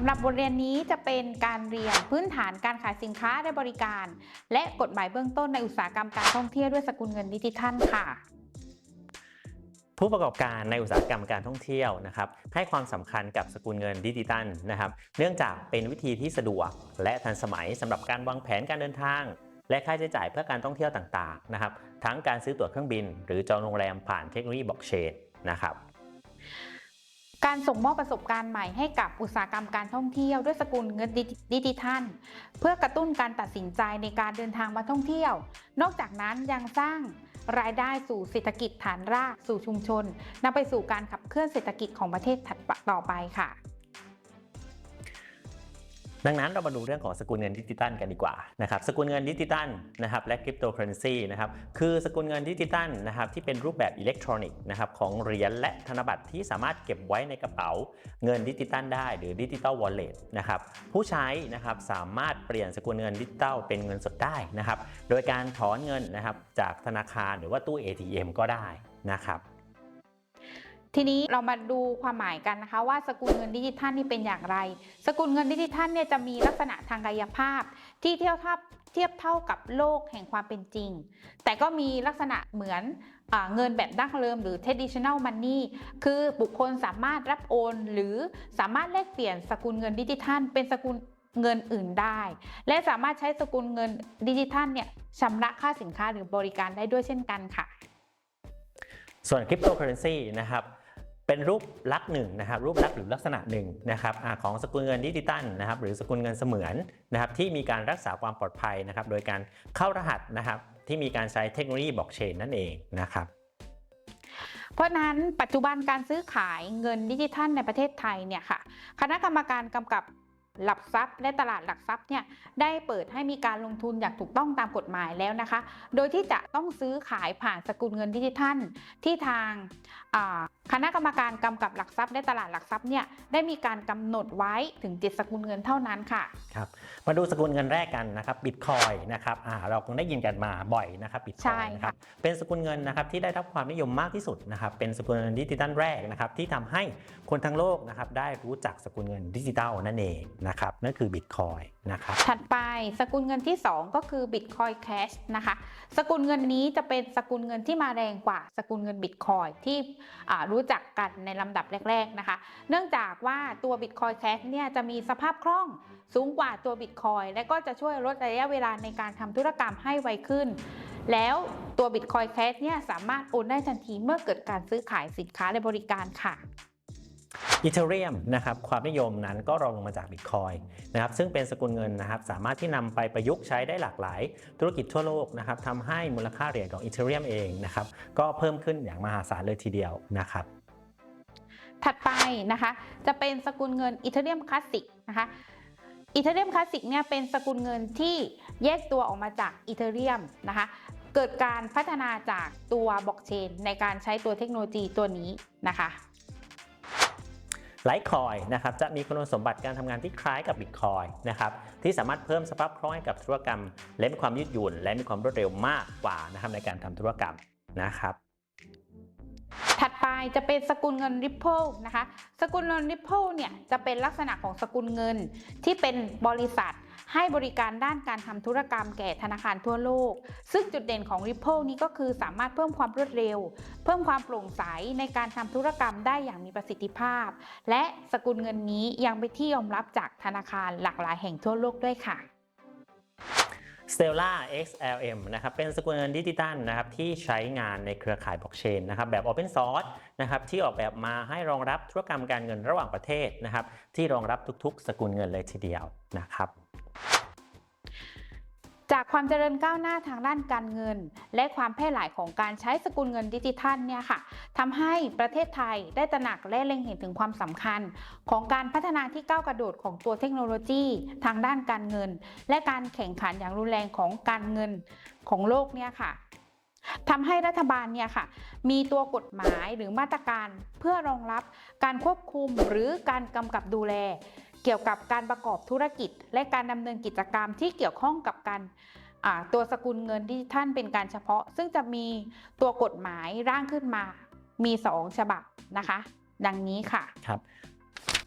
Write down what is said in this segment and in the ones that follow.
ำหรับบทเรียนนี้จะเป็นการเรียนพื้นฐานการขายสินค้าและบริการ และกฎหมายเบื้องต้นในอุตสาหกรรมการท่องเที่ยวด้วยสกุลเงินดิจิทัลค่ะ ผู้ประกอบการในอุตสาหกรรมการท่องเที่ยวนะครับให้ความสำคัญกับสกุลเงินดิจิตัลนะครับ เนื่องจากเป็นวิธีที่สะดวก และทันสมัยสำหรับการวางแผนการเดินทาง และค่าใช้จ่ายเพื่อการท่องเที่ยวต่างๆนะครับ ทั้งการซื้อตั๋วเครื่องบิน หรือจองโรงแรมผ่านเทคโนโลยีบล็อกเชนนะครับ การส่งมอบประสบการณ์ใหม่ให้กับอุตสาหกรรมการท่องเที่ยวด้วยสกุลเงินดิจิทัล เพื่อกระตุ้นการตัดสินใจในการเดินทางมาท่องเที่ยว นอกจากนั้นยังสร้างรายได้สู่เศรษฐกิจฐานรากสู่ชุมชนนำไปสู่การขับเคลื่อนเศรษฐกิจของประเทศถัดต่อไปค่ะ ดังนั้นเรามาดูเรื่องของสกุลเงินดิจิตัลกันดีกว่านะครับสกุลเงินดิจิตัลนะครับและคริปโตเคอเรนซีนะครับคือสกุลเงินดิจิตัลนะครับที่เป็นรูปแบบอิเล็กทรอนิกส์นะครับของเหรียญและธนบัตรที่สามารถเก็บไว้ในกระเป๋าเงินดิจิตัลได้หรือดิจิตอลวอลเล็ตนะครับผู้ใช้นะครับสามารถเปลี่ยนสกุลเงินดิจิตัลเป็นเงินสดได้นะครับโดยการถอนเงินนะครับจากธนาคารหรือว่าตู้ ATM ก็ได้นะครับ ทีนี้เรามาดูความหมายกันนะคะว่าสกุลเงินดิจิทัลนี่เป็นอย่างไร สกุลเงินดิจิทัลเนี่ยจะมีลักษณะทางกายภาพ ที่เทียบเท่าเทียบเท่ากับโลกแห่งความเป็นจริง แต่ก็มีลักษณะเหมือนอเงินแบบดั้งเดิมหรือ traditional money คือบุคคลสามารถรับโอน หรือสามารถแลกเปลี่ยนสกุลเงินดิจิทัล เป็นสกุลเงินอื่นได้ และสามารถใช้สกุลเงินดิจิทัลเนี่ยชำระค่าสินค้าหรือบริการได้ด้วยเช่นกันค่ะ ส่วนคริปโตเคอเรนซีนะครับ เป็นรูปลักษณ์หนึ่งนะครับรูปลักษณ์หรือลักษณะหนึ่งนะครับอของสกุลเงินดิจิตัลนะครับหรือสกุลเงินเสมือนนะครับที่มีการรักษาความปลอดภัยนะครับโดยการเข้ารหัสนะครับที่มีการใช้เทคโนโลยีบล็อกเชนนั่นเองนะครับเพราะฉะนั้นปัจจุบันการซื้อขายเงินดิจิทัลในประเทศไทยเนี่ยค่ะคณะกรรมการกำกับ หลักทรัพย์ และตลาดหลักทรัพย์เนี่ยได้เปิดให้มีการลงทุนอย่างถูกต้องตามกฎหมายแล้วนะคะ โดยที่จะต้องซื้อขายผ่านสกุลเงินดิจิทัล ที่ทางอ่าคณะกรรมการกำกับหลักทรัพย์และตลาดหลักทรัพย์เนี่ยได้มีการกำหนดไว้ถึง7สกุลเงินเท่านั้นค่ะครับมาดูสกุลเงินแรกกันนะครับบิตคอยนะครับอ่าเราคงได้ยินกันมาบ่อยนะครับบิตคใช่อยค่ะนะครับเป็นสกุลเงินนะครับที่ได้รับความนิยมมากที่สุดนะครับเป็นสกุลเงินดิจิตัลแรกนะครับที่ทำให้คนทั้งโลกนะครับได้รู้จักสกุลเงินดิจิตัลนั่นเองนะครับนั่นคือบิตคอยนะครับถัดไปสกุลเงินที่ 2 ก็คือ Bitcoin Cash นะคะ สกุลเงินนี้จะเป็นสกุลเงินที่มาแรงกว่า สกุลเงิน Bitcoin ที่รู้จักกันในลำดับแรก ๆนะคะ เนื่องจากว่าตัว Bitcoin Cash เนี่ยจะมีสภาพคล่องสูงกว่าตัว Bitcoin และก็จะช่วยลดระยะเวลาในการทำธุรกรรมให้ไวขึ้น แล้วตัว Bitcoin Cash เนี่ยสามารถโอนได้ทันทีเมื่อเกิดการซื้อขายสินค้าและบริการค่ะ อีเทเรียมนะครับความนิยมนั้นก็รองลงมาจากบิตคอยนะครับซึ่งเป็นสกุลเงินนะครับสามารถที่นำไปประยุกต์ใช้ได้หลากหลาย ธุรกิจทั่วโลกนะครับทำให้มูลค่าเหรียญของอีเทเรียมเองนะครับก็เพิ่มขึ้นอย่างมหาศาลเลยทีเดียวนะครับถัดไปนะคะจะเป็นสกุลเงินอีเทเรียมคลาสสิกนะคะอีเทเรียมคลาสสิกเนี่ยเป็นสกุลเงินที่แยกตัวออกมาจากอีเทเรียมนะคะเกิดการพัฒนาจากตัวบล็อกเชนในการใช้ตัวเทคโนโลยีตัวนี้นะคะ ไลท์คอยนะครับจะมีคุณสมบัติการทำงานที่คล้ายกับบิตคอยนะครับที่สามารถเพิ่มสภาพคล่องให้กับธุรกรรม และมีความยืดหยุ่น และมีความรวดเร็วมากกว่านะครับในการทำธุรกรรมนะครับถัดไปจะเป็นสกุลเงิน Ripple นะคะ สกุลเงิน Ripple เนี่ยจะเป็นลักษณะของสกุลเงินที่เป็นบริษัท ให้บริการด้านการทำธุรกรรมแก่ธนาคารทั่วโลก ซึ่งจุดเด่นของ Ripple นี้ก็คือสามารถเพิ่มความรวดเร็ว เพิ่มความโปร่งใสในการทำธุรกรรมได้อย่างมีประสิทธิภาพ และสกุลเงินนี้ยังเป็นที่ยอมรับจากธนาคารหลากหลายแห่งทั่วโลกด้วยค่ะ Stellar XLM นะครับเป็นสกุลเงินดิจิตัลนะครับที่ใช้งานในเครือข่ายบล็อกเชนนะครับแบบ Open Source นะครับที่ออกแบบมาให้รองรับธุรกรรมการเงินระหว่างประเทศนะครับที่รองรับทุกๆ สกุลเงินเลยทีเดียวนะครับ จากความเจริญก้าวหน้าทางด้านการเงิน และความแพร่หลายของการใช้สกุลเงินดิจิทัลเนี่ยค่ะทำให้ประเทศไทยได้ตระหนักและเล็งเห็นถึงความสำคัญ ของการพัฒนาที่ก้าวกระโดดของตัวเทคโนโลยี ทางด้านการเงิน และการแข่งขันอย่างรุนแรงของการเงินของโลกเนี่ยค่ะทำให้รัฐบาลเนี่ยค่ะมีตัวกฎหมายหรือมาตรการเพื่อรองรับการควบคุมหรือการกำกับดูแล เกี่ยวกับการประกอบธุรกิจ และการดำเนินกิจกรรมที่เกี่ยวข้องกับการตัวสกุลเงินดิจิทัลเป็นการเฉพาะ ซึ่งจะมีตัวกฎหมายร่างขึ้นมามี 2 ฉบับนะคะ ดังนี้ค่ะครับ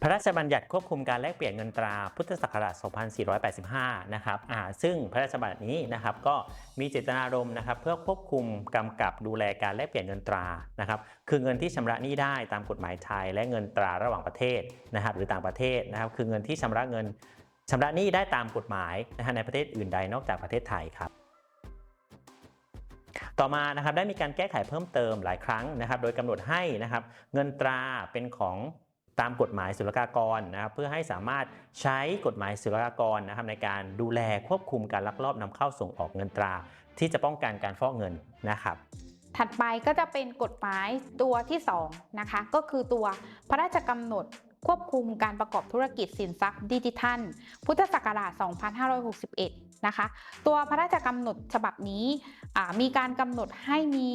พระราชบัญญัติควบคุมการแลกเปลี่ยนเงินตราพุทธศักราช 2485 นะครับอ่าซึ่งพระราชบัญญัตินี้นะครับก็มีเจตนารมณ์นะครับเพื่อควบคุมกำกับดูแลการแลกเปลี่ยนเงินตรานะครับคือเงินที่ชำระหนี้ได้ตามกฎหมายไทยและเงินตราระหว่างประเทศนะครับหรือต่างประเทศนะครับคือเงินที่ชำระเงินชำระหนี้ได้ตามกฎหมายนะฮะในประเทศอื่นใดนอกจากประเทศไทยครับ ต่อมานะครับได้มีการแก้ไขเพิ่มเติมหลายครั้งนะครับ โดยกำหนดให้นะครับเงินตราเป็นของ ตามกฎหมายศุลกากรนะครับเพื่อให้สามารถใช้กฎหมายศุลกากรนะครับในการดูแลควบคุมการลักลอบนำเข้าส่งออกเงินตรา ที่จะป้องกันการฟอกเงินนะครับถัดไปก็จะเป็นกฎหมายตัวที่2นะคะก็คือตัวพระราชกำหนดควบคุมการประกอบธุรกิจสินทรัพย์ดิจิทัล พุทธศักราช 2561 นะคะ ตัวพระราชกำหนดฉบับนี้มีการกำหนดให้มี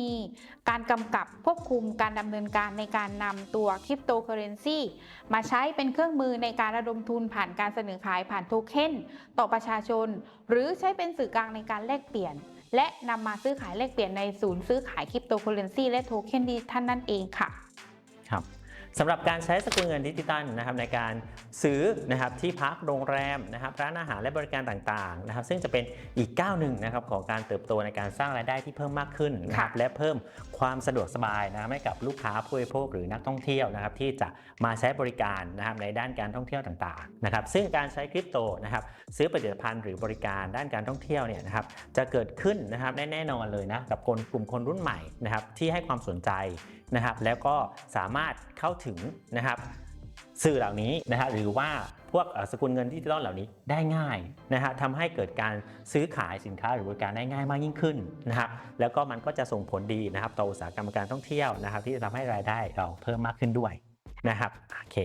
การกำกับควบคุมการดำเนินการในการนำตัวคริปโตเคอเรนซีมาใช้เป็นเครื่องมือในการระดมทุนผ่านการเสนอขายผ่านโทเค็นต่อประชาชน หรือใช้เป็นสื่อกลางในการแลกเปลี่ยน และนำมาซื้อขายแลกเปลี่ยนในศูนย์ซื้อขายคริปโตเคอเรนซีและโทเค็นดิจิทัลนั่นเองค่ะ ครับ สำหรับการใช้สกุลเงินดิจิตัลนะครับในการซื้อนะครับที่พักโรงแรมนะครับร้านอาหารและบริการต่างๆนะครับซึ่งจะเป็นอีกก้าวหนึ่งนะครับของการเติบโตในการสร้างรายได้ที่เพิ่มมากขึ้นนะครับและเพิ่มความสะดวกสบายนะครับให้กับลูกค้าผู้บริโภคหรือนักท่องเที่ยวนะครับที่จะมาใช้บริการนะครับในด้านการท่องเที่ยวต่างๆนะครับซึ่งการใช้คริปโตนะครับซื้อผลิตภัณฑ์หรือบริการด้านการท่องเที่ยวเนี่ยนะครับจะเกิดขึ้นนะครับแน่นอนเลยนะกับคนกลุ่มคนรุ่นใหม่นะครับที่ให้ความสนใจ นะครับ แล้วก็สามารถเข้าถึงนะครับสื่อเหล่านี้นะฮะหรือว่าพวกสกุลเงินดิจิตอลเหล่านี้ได้ง่ายนะฮะทำให้เกิดการซื้อขายสินค้าหรือบริการได้ง่ายมากยิ่งขึ้นนะครับแล้วก็มันก็จะส่งผลดีนะครับต่ออุตสาหกรรมการท่องเที่ยวนะครับ ที่จะทำให้รายได้เราเพิ่มมากขึ้นด้วยนะครับโอเค